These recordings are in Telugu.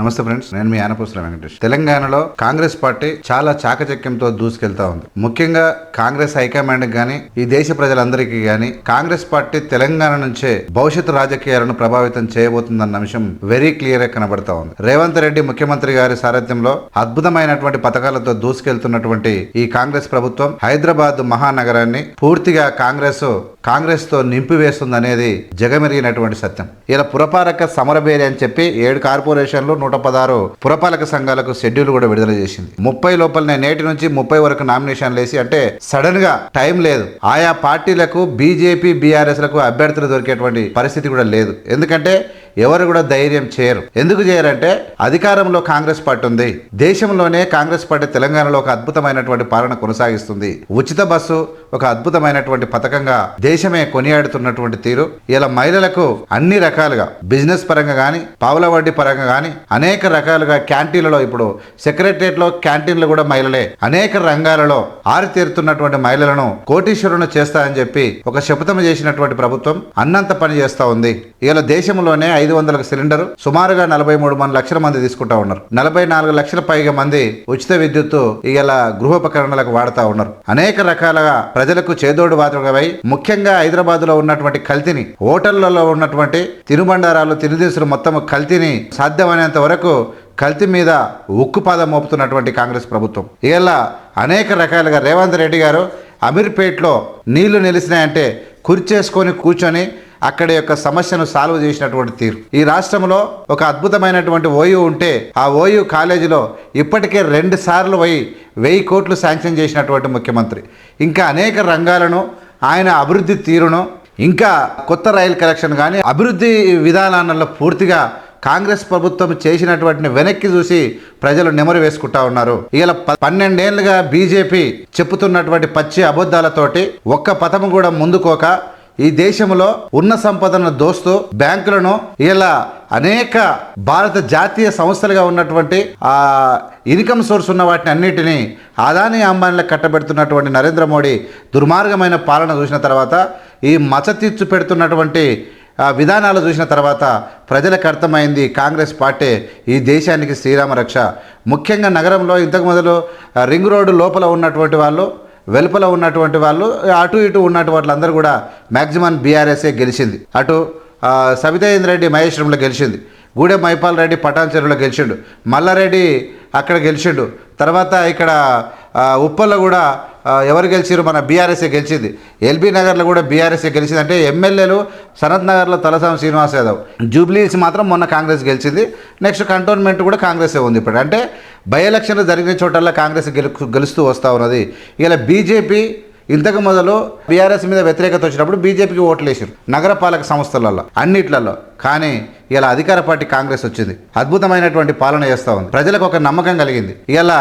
నమస్తే ఫ్రెండ్స్ నేను మీ ఆనపూసల వెంకటేష్. తెలంగాణలో కాంగ్రెస్ పార్టీ చాలా చాకచక్యంతో దూసుకెళ్తా ఉంది. ముఖ్యంగా కాంగ్రెస్ హైకమాండ్ గాని ఈ దేశ ప్రజలందరికీ గాని కాంగ్రెస్ పార్టీ తెలంగాణ నుంచే భవిష్యత్తు రాజకీయాలను ప్రభావితం చేయబోతుందన్న అంశం వెరీ క్లియర్గా కనబడతా ఉంది. రేవంత్ రెడ్డి ముఖ్యమంత్రి గారి సారథ్యంలో అద్భుతమైనటువంటి పథకాలతో దూసుకెళ్తున్నటువంటి ఈ కాంగ్రెస్ ప్రభుత్వం హైదరాబాద్ మహానగరాన్ని పూర్తిగా కాంగ్రెస్ కాంగ్రెస్తో నింపివేస్తుంది అనేది జగమెరిగినటువంటి సత్యం. ఇలా పురపాలక సమరబేరి అని చెప్పి ఏడు కార్పొరేషన్లు నూట పదహారు పురపాలక సంఘాలకు షెడ్యూల్ కూడా విడుదల చేసింది. ముప్పై లోపలనే నేటి నుంచి ముప్పై వరకు నామినేషన్లు వేసి అంటే సడన్గా టైం లేదు. ఆయా పార్టీలకు బీజేపీ బీఆర్ఎస్లకు అభ్యర్థులు దొరికేటువంటి పరిస్థితి కూడా లేదు. ఎందుకంటే ఎవరు కూడా ధైర్యం చేయరు. ఎందుకు చేయరంటే అధికారంలో కాంగ్రెస్ పార్టీ ఉంది. దేశంలోనే కాంగ్రెస్ పార్టీ తెలంగాణలో ఒక అద్భుతమైనటువంటి పాలన కొనసాగిస్తుంది. ఉచిత బస్సు ఒక అద్భుతమైనటువంటి పథకంగా దేశమే కొనియాడుతున్నటువంటి తీరు. ఇలా మహిళలకు అన్ని రకాలుగా బిజినెస్ పరంగా కానీ పావుల వడ్డీ పరంగా కానీ అనేక రకాలుగా క్యాంటీన్లలో ఇప్పుడు సెక్రటరియట్లో క్యాంటీన్లు కూడా మహిళలే. అనేక రంగాలలో ఆరితేరుతున్నటువంటి మహిళలను కోటీశ్వరులను చేస్తాయని చెప్పి ఒక శపథం చేసినటువంటి ప్రభుత్వం అన్నంత పని చేస్తూ ఉంది. ఇలా దేశంలోనే ఐదు వందల సిలిండర్. సుమారుగా నలభై మూడు మంది లక్షల మంది తీసుకుంటా ఉన్నారు. నలభై నాలుగు లక్షల పైగా మంది ఉచిత విద్యుత్తు ఇలా గృహోపకరణలకు వాడుతా ఉన్నారు. అనేక రకాలుగా ప్రజలకు చేదోడు వాతావరణమై ముఖ్యంగా హైదరాబాద్లో ఉన్నటువంటి కల్తీని హోటళ్ళలో ఉన్నటువంటి తినుబండారాలు తినుదినుసులు మొత్తం కల్తీని సాధ్యమైనంత వరకు కల్తీ మీద ఉక్కుపాదం మోపుతున్నటువంటి కాంగ్రెస్ ప్రభుత్వం. ఇలా అనేక రకాలుగా రేవంత్ రెడ్డి గారు అమీర్పేట్లో నీళ్ళు నిలిచినాయంటే కుర్చేసుకొని కూర్చొని అక్కడి యొక్క సమస్యను సాల్వ్ చేసినటువంటి తీరు. ఈ రాష్ట్రంలో ఒక అద్భుతమైనటువంటి ఓయూ ఉంటే ఆ ఓయూ కాలేజీలో ఇప్పటికే రెండు సార్లు పోయి వెయ్యి కోట్లు శాంక్షన్ చేసినటువంటి ముఖ్యమంత్రి. ఇంకా అనేక రంగాలను ఆయన అభివృద్ధి తీరును ఇంకా కొత్త రైలు కలెక్షన్ కానీ అభివృద్ధి విధానాలలో పూర్తిగా కాంగ్రెస్ ప్రభుత్వం చేసినటువంటి వెనక్కి చూసి ప్రజలు నెమరు వేసుకుంటా ఉన్నారు. ఇలా ప- పన్నెండేళ్ళుగా బీజేపీ చెప్పుతున్నటువంటి పచ్చి అబద్ధాలతోటి ఒక్క పథము కూడా ముందుకోక ఈ దేశంలో ఉన్న సంపదను దోస్తూ బ్యాంకులను ఇలా అనేక భారత జాతీయ సంస్థలుగా ఉన్నటువంటి ఆ ఇన్కమ్ సోర్స్ ఉన్న వాటిని అన్నిటినీ అదాని అంబానీలకు కట్టబెడుతున్నటువంటి నరేంద్ర మోడీ దుర్మార్గమైన పాలన చూసిన తర్వాత ఈ మచ్చ తీర్చు పెడుతున్నటువంటి విధానాలు చూసిన తర్వాత ప్రజలకు అర్థమైంది కాంగ్రెస్ పార్టీ ఈ దేశానికి శ్రీరామ రక్ష ముఖ్యంగా నగరంలో ఇంతకు మొదలు రింగ్ రోడ్డు లోపల ఉన్నటువంటి వాళ్ళు వెలుపల ఉన్నటువంటి వాళ్ళు అటు ఇటు ఉన్నటువంటి వాళ్ళందరూ కూడా మ్యాక్సిమం బీఆర్ఎస్ఏ గెలిచింది. అటు ఆ, రెడ్డి మహేశ్వరంలో గెలిచింది. గూడెం మైపాల్ రెడ్డి పటాన్ చెరువులో గెలిచిండు. మల్లారెడ్డి అక్కడ గెలిచిండు. తర్వాత ఇక్కడ ఉప్పల్లో కూడా ఎవరు గెలిచారు మన బీఆర్ఎస్ఏ గెలిచింది. ఎల్బీ నగర్లో కూడా బీఆర్ఎస్ఏ గెలిచింది. అంటే ఎమ్మెల్యేలు సనత్ నగర్లో తలసాని శ్రీనివాస్ యాదవ్. జూబ్లీస్ మాత్రం మొన్న కాంగ్రెస్ గెలిచింది. నెక్స్ట్ కంటోన్మెంట్ కూడా కాంగ్రెసే ఉంది ఇప్పుడు. అంటే బై ఎలక్షన్లు జరిగిన చోటల్లా కాంగ్రెస్ గెలు గెలుస్తూ వస్తూ ఉన్నది. ఇలా బీజేపీ ఇంతకు మొదలు బీఆర్ఎస్ మీద వ్యతిరేకత వచ్చినప్పుడు బీజేపీకి ఓట్లు వేసారు నగరపాలక సంస్థలలో అన్నిట్లలో. కానీ ఇలా అధికార పార్టీ కాంగ్రెస్ వచ్చింది. అద్భుతమైనటువంటి పాలన చేస్తూ ఉంది. ప్రజలకు ఒక నమ్మకం కలిగింది. ఇలా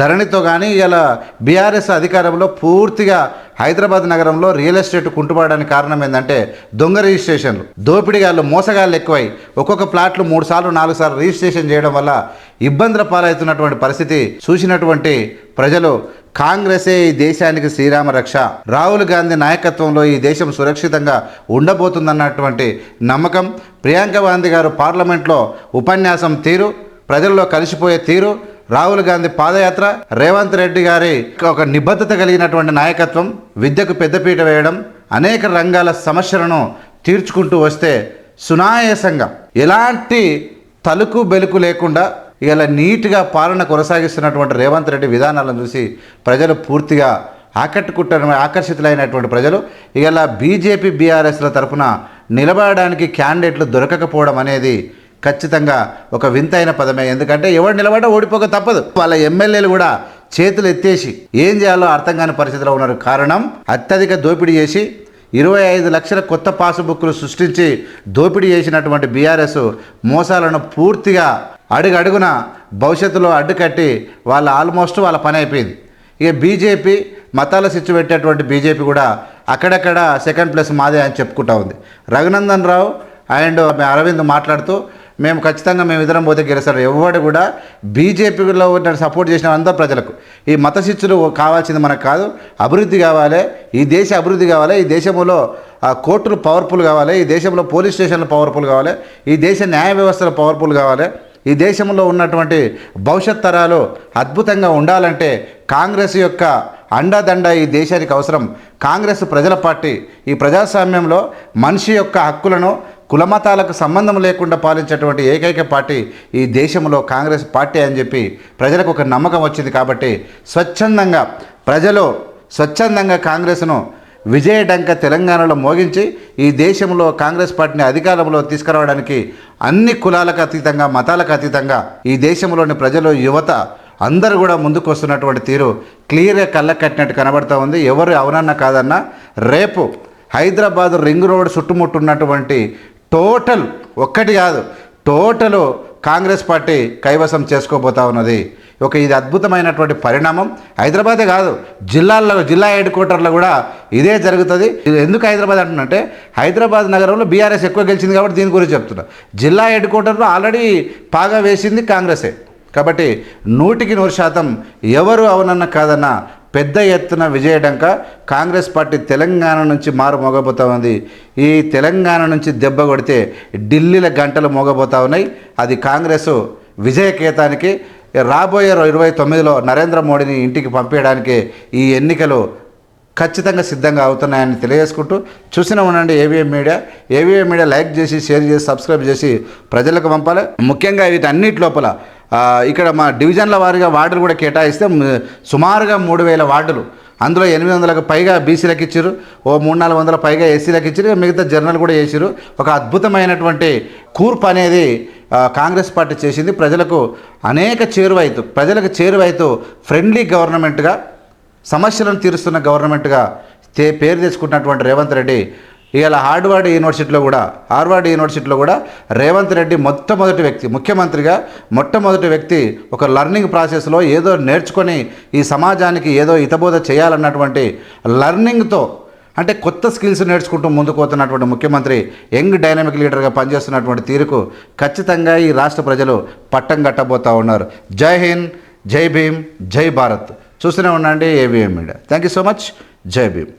ధరణితో కానీ ఇలా బీఆర్ఎస్ అధికారంలో పూర్తిగా హైదరాబాద్ నగరంలో రియల్ ఎస్టేట్ కుంటుపడడానికి కారణం ఏంటంటే దొంగ రిజిస్ట్రేషన్లు. దోపిడిగాళ్ళు మోసగాళ్ళు ఎక్కువై ఒక్కొక్క ప్లాట్లు మూడు సార్లు నాలుగు సార్లు రిజిస్ట్రేషన్ చేయడం వల్ల ఇబ్బందుల పాలవుతున్నటువంటి పరిస్థితి చూసినటువంటి ప్రజలు కాంగ్రెసే ఈ దేశానికి శ్రీరామ రక్ష. రాహుల్ గాంధీ నాయకత్వంలో ఈ దేశం సురక్షితంగా ఉండబోతుందన్నటువంటి నమ్మకం. ప్రియాంక గాంధీ గారు పార్లమెంట్లో ఉపన్యాసం తీరు ప్రజల్లో కలిసిపోయే తీరు రాహుల్ గాంధీ పాదయాత్ర రేవంత్ రెడ్డి గారి ఒక నిబద్ధత కలిగినటువంటి నాయకత్వం విద్యకు పెద్దపీట వేయడం అనేక రంగాల సమస్యలను తీర్చుకుంటూ వస్తే సునాయాసంగా ఎలాంటి తలుకు బెలుకు లేకుండా ఇలా నీట్గా పాలన కొనసాగిస్తున్నటువంటి రేవంత్ రెడ్డి విధానాలను చూసి ప్రజలు పూర్తిగా ఆకట్టుకుంటారు ఆకర్షితులైనటువంటి ప్రజలు ఇలా బీజేపీ బీఆర్ఎస్ల తరఫున నిలబడడానికి క్యాండిడేట్లు దొరకకపోవడం అనేది ఖచ్చితంగా ఒక వింతైన పదమే. ఎందుకంటే ఎవరు నిలబడ్డా ఓడిపోక తప్పదు. వాళ్ళ ఎమ్మెల్యేలు కూడా చేతులు ఎత్తేసి ఏం చేయాలో అర్థం కాని పరిస్థితిలో ఉన్నారు. కారణం అత్యధిక దోపిడీ చేసి ఇరవై ఐదు లక్షల కొత్త పాస్బుక్లు సృష్టించి దోపిడీ చేసినటువంటి బీఆర్ఎస్ మోసాలను పూర్తిగా అడుగు అడుగున భవిష్యత్తులో అడ్డుకట్టి వాళ్ళ ఆల్మోస్ట్ వాళ్ళ పని అయిపోయింది. ఇక బీజేపీ మతాల సిచ్చు పెట్టేటువంటి బీజేపీ కూడా అక్కడక్కడ సెకండ్ ప్లేస్ మాదే అని చెప్పుకుంటా ఉంది. రఘునందన్ రావు అండ్ అరవింద్ మాట్లాడుతూ మేము ఖచ్చితంగా మేము ఇద్దరం పోతే గెలుస్తారు. ఎవడు కూడా బీజేపీలో ఉన్న సపోర్ట్ చేసిన అంతా ప్రజలకు. ఈ మత శిక్షులు కావాల్సింది మనకు కాదు. అభివృద్ధి కావాలి. ఈ దేశ అభివృద్ధి కావాలి. ఈ దేశంలో కోర్టులు పవర్ఫుల్ కావాలి. ఈ దేశంలో పోలీస్ స్టేషన్లు పవర్ఫుల్ కావాలి. ఈ దేశ న్యాయ వ్యవస్థలు పవర్ఫుల్ కావాలి. ఈ దేశంలో ఉన్నటువంటి భవిష్యత్ తరాలు అద్భుతంగా ఉండాలంటే కాంగ్రెస్ యొక్క అండదండ ఈ దేశానికి అవసరం. కాంగ్రెస్ ప్రజల పార్టీ ఈ ప్రజాస్వామ్యంలో మనిషి యొక్క హక్కులను కులమతాలకు సంబంధం లేకుండా పాలించేటువంటి ఏకైక పార్టీ ఈ దేశంలో కాంగ్రెస్ పార్టీ అని చెప్పి ప్రజలకు ఒక నమ్మకం వచ్చింది కాబట్టి స్వచ్ఛందంగా ప్రజలు స్వచ్ఛందంగా కాంగ్రెస్ను విజయడంక తెలంగాణలో మోగించి ఈ దేశంలో కాంగ్రెస్ పార్టీని అధికారంలో తీసుకురావడానికి అన్ని కులాలకు అతీతంగా మతాలకు అతీతంగా ఈ దేశంలోని ప్రజలు యువత అందరూ కూడా ముందుకు వస్తున్నటువంటి తీరు క్లియర్గా కళ్ళకు కట్టినట్టు కనబడుతూ ఉంది. ఎవరు అవునన్నా కాదన్నా రేపు హైదరాబాద్ రింగ్ రోడ్ చుట్టుముట్టున్నటువంటి టోటల్ ఒక్కటి కాదు టోటల్ కాంగ్రెస్ పార్టీ కైవసం చేసుకోబోతా ఉన్నది. ఒక ఇది అద్భుతమైనటువంటి పరిణామం. హైదరాబాదే కాదు జిల్లాల్లో జిల్లా హెడ్ క్వార్టర్లో కూడా ఇదే జరుగుతుంది. ఇది ఎందుకు హైదరాబాద్ అంటున్నంటే హైదరాబాద్ నగరంలో బీఆర్ఎస్ ఎక్కువ గెలిచింది కాబట్టి దీని గురించి చెప్తున్నా. జిల్లా హెడ్ క్వార్టర్లో ఆల్రెడీ పాగా వేసింది కాంగ్రెసే. కాబట్టి నూటికి నూరు శాతం ఎవరు అవునన్నా కాదన్న పెద్ద ఎత్తున విజయడంక కాంగ్రెస్ పార్టీ తెలంగాణ నుంచి మారు మోగబోతా ఉంది. ఈ తెలంగాణ నుంచి దెబ్బ కొడితే ఢిల్లీల గంటలు మోగబోతా ఉన్నాయి. అది కాంగ్రెస్ విజయకేతానికి రాబోయే ఇరవై తొమ్మిదిలో నరేంద్ర మోడీని ఇంటికి పంపించడానికి ఈ ఎన్నికలు ఖచ్చితంగా సిద్ధంగా అవుతున్నాయని తెలియజేసుకుంటూ చూసిన ఉండండి AVM media. AVM media like చేసి షేర్ చేసి సబ్స్క్రైబ్ చేసి ప్రజలకు పంపాలి. ముఖ్యంగా వీటన్నిటి లోపల ఇక్కడ మా డివిజన్ల వారీగా వార్డులు కూడా కేటాయిస్తే సుమారుగా మూడు వేల వార్డులు. అందులో ఎనిమిది వందలకు పైగా బీసీలకు ఇచ్చారు ఓ మూడు నాలుగు వందల పైగా ఎస్సీలకు ఇచ్చారు మిగతా జర్నల్ కూడా చేసారు ఒక అద్భుతమైనటువంటి కూర్పు అనేది కాంగ్రెస్ పార్టీ చేసింది. ప్రజలకు అనేక చేరువైతూ ప్రజలకు చేరువైతూ ఫ్రెండ్లీ గవర్నమెంట్గా సమస్యలను తీరుస్తున్న గవర్నమెంట్గా తే పేరు తెచ్చుకున్నటువంటి రేవంత్ రెడ్డి ఇవాళ హార్డ్వర్డ్ యూనివర్సిటీలో కూడా హార్వర్డ్ యూనివర్సిటీలో కూడా రేవంత్ రెడ్డి మొట్టమొదటి వ్యక్తి ముఖ్యమంత్రిగా మొట్టమొదటి వ్యక్తి ఒక లర్నింగ్ ప్రాసెస్లో ఏదో నేర్చుకొని ఈ సమాజానికి ఏదో హితబోధ చేయాలన్నటువంటి లర్నింగ్తో అంటే కొత్త స్కిల్స్ నేర్చుకుంటూ ముందుకు పోతున్నటువంటి ముఖ్యమంత్రి యంగ్ డైనమిక్ లీడర్గా పనిచేస్తున్నటువంటి తీరుకు ఖచ్చితంగా ఈ రాష్ట్ర ప్రజలు పట్టం కట్టబోతా ఉన్నారు. జై హింద్ జై భీమ్ జై భారత్. చూస్తూనే ఉండండి AVM media thank you so much జై భీమ్